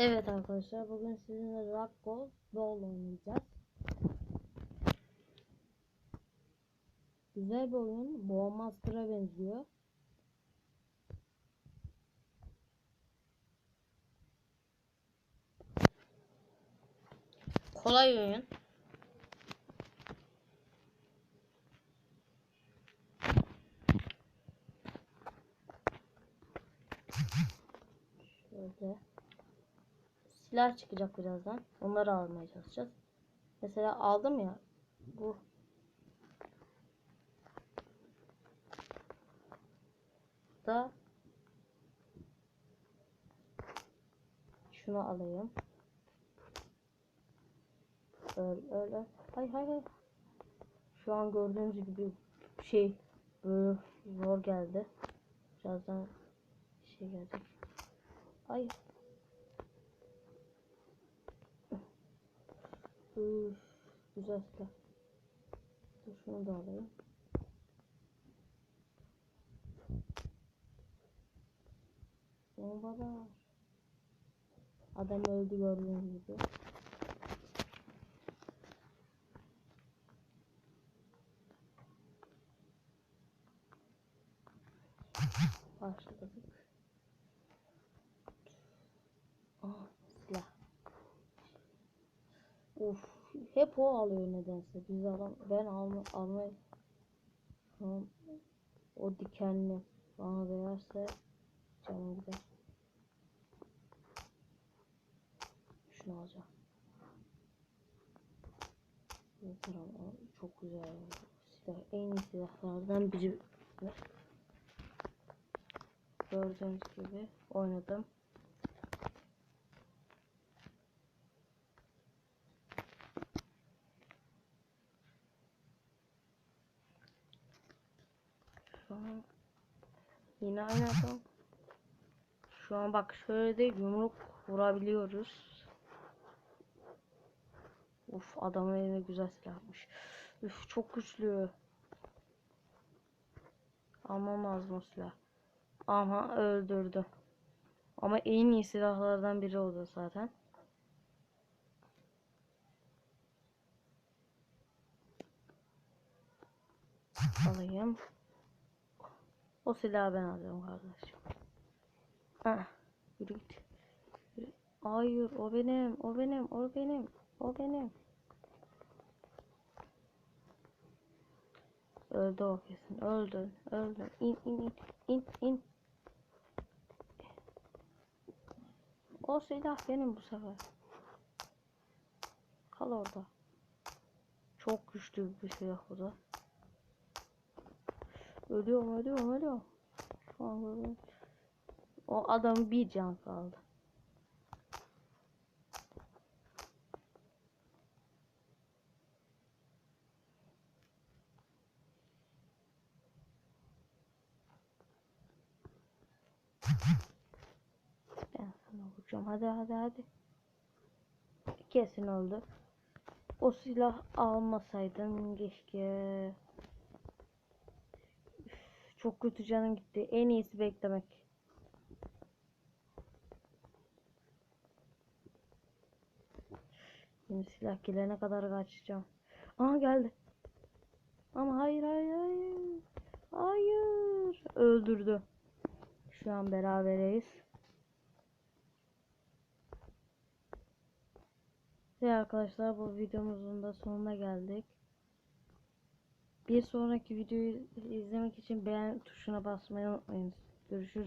Evet arkadaşlar bugün sizinle Rockwell Ball oynayacağız. Güzel bir oyun. Ball Master'a benziyor. Kolay oyun. Şöyle silah çıkacak birazdan. Onları almaya çalışacağız. Mesela aldım ya bu da şunu alayım. Öyle öyle. Hay hay hay. Şu an gördüğünüz gibi şey böyle zor geldi. Birazdan şey gelecek. Ay Üf, güzel silah. Dur şunu da alayım. Bombalar. Adam öldü gördüğünüz gibi. Başladık. Ah silah. Uf, hep o alıyor nedense. Biz alam ben alma almayı şu an o dikenli bana değerse canım gider. Şunu alacağım. Ama çok güzel. Silah en iyi silahlardan biri. Gördüğünüz gibi oynadım. Şu an yine aynı adam. Şu an bak şöyle de yumruk vurabiliyoruz. Uf adamın eline güzel silahmış. Üf çok güçlü. Almam lazım o silah. Aha öldürdü. Ama en iyi silahlardan biri oldu zaten. Alayım. O silahı ben alıyorum kardeşim. Heh, yürü git. Hayır o benim, o benim, o benim, o benim. Öldü o kesin. Öldü, öldü. İn, in, in, in, in. O silah benim bu sefer. Kal orada. Çok güçlü bir silah bu da. Ölüyorum, ölüyorum, ölüyorum. Böyle. O adam bir can kaldı. Ben sana vuracağım. Hadi hadi hadi. Kesin öldü. O silah almasaydım keşke. Çok kötü canım gitti. En iyisi beklemek. Şimdi silah gelene kadar kaçacağım. Aha geldi. Ama hayır hayır hayır. Hayır. Öldürdü. Şu an berabereyiz. Ve arkadaşlar bu videomuzun da sonuna geldik. Bir sonraki videoyu izlemek için beğen tuşuna basmayı unutmayın. Görüşürüz.